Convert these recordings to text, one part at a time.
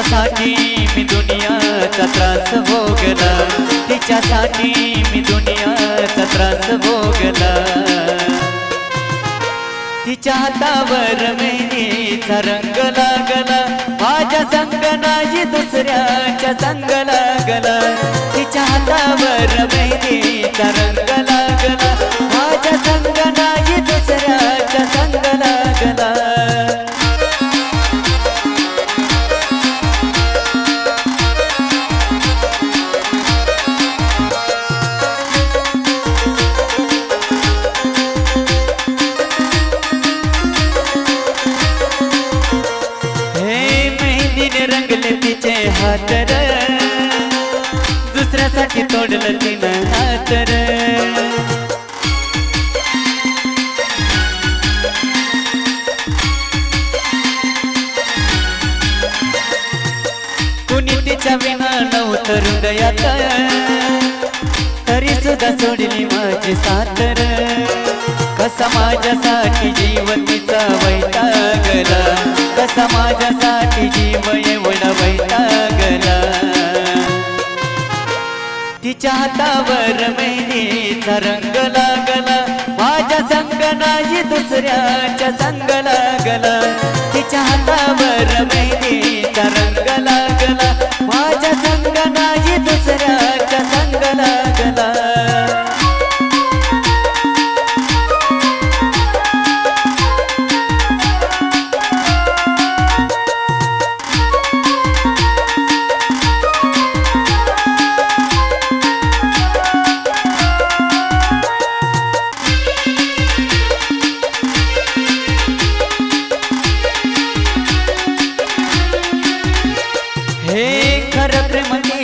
तिच्यासाठी मी दुनियाचा त्रास भोगला. तिच्यासाठी मी दुनियाचा त्रास भोगला. तिच्या हातावर मेहनीचा रंग लागला. माझ्या संग नाही दुसऱ्याच्या संग लागला. तिच्या हातावर मेहनीचा रंग हातर. दुसऱ्यासाठी तोडलं तिनं हातर. कुणी तिच्या विना नव्हतं हृदयात तरी सुद्धा सोडली माझी सातर. कसा माझ्यासाठी जीव तिचा वैतागला. कसा माझ्यासाठी जीव हातावर मेहंदीचा रंग लागला. माझ्या संग नाही दुसऱ्याच्या संग लागला. तिच्या हातावर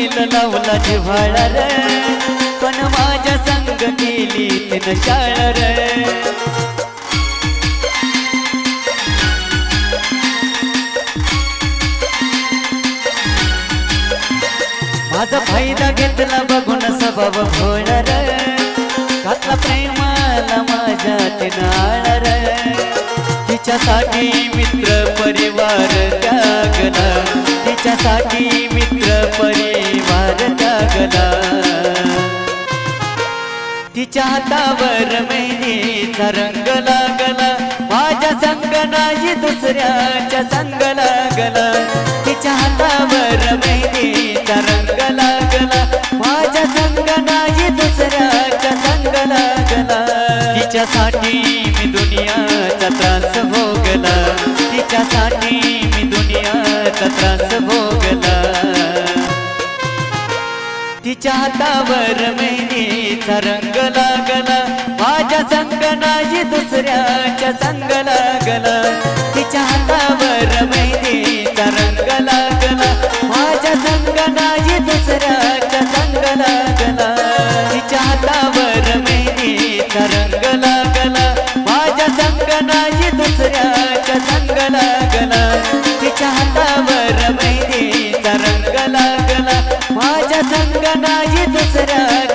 प्रेम लावला जिव्हाळा रे. पण माझ्या संग केली तिनं शाळ रे. माझा फायदा घेतला बघून स्वभाव होणार घातला प्रेमाला माझ्या तिनं तिच्यासाठी मित्र परिवार त्यागला. तिच्यासाठी लागला. तिच्या हातावर मेहंदीचा रंग लागला. माझ्या संग नाही दुसऱ्याच्या संग लागला. तिच्या हातावर मेहंदीचा रंग लागला. माझ्या संग नाही दुसऱ्याच्या संग लागला. तिच्यासाठी मी दुनियाचा त्रास भोगला. तिच्यासाठी मी दुनियाचा त्रास भोगला. तिच्या हातावर मेहंदीचा रंग लागला. माझ्या संग नाही दुसऱ्याच्या संग लागला. तिच्या हातावर मेहंदीचा रंग लागला. माझ्या संग नाही दुसऱ्याच्या संग लागला. तिच्या हातावर मेहंदीचा रंग लागला. माझ्या संग नाही दुसऱ्याच्या संग लागला. तिच्या हातावर मेहंदीचा रंग लागला. माझ्या संग नाही दुसरा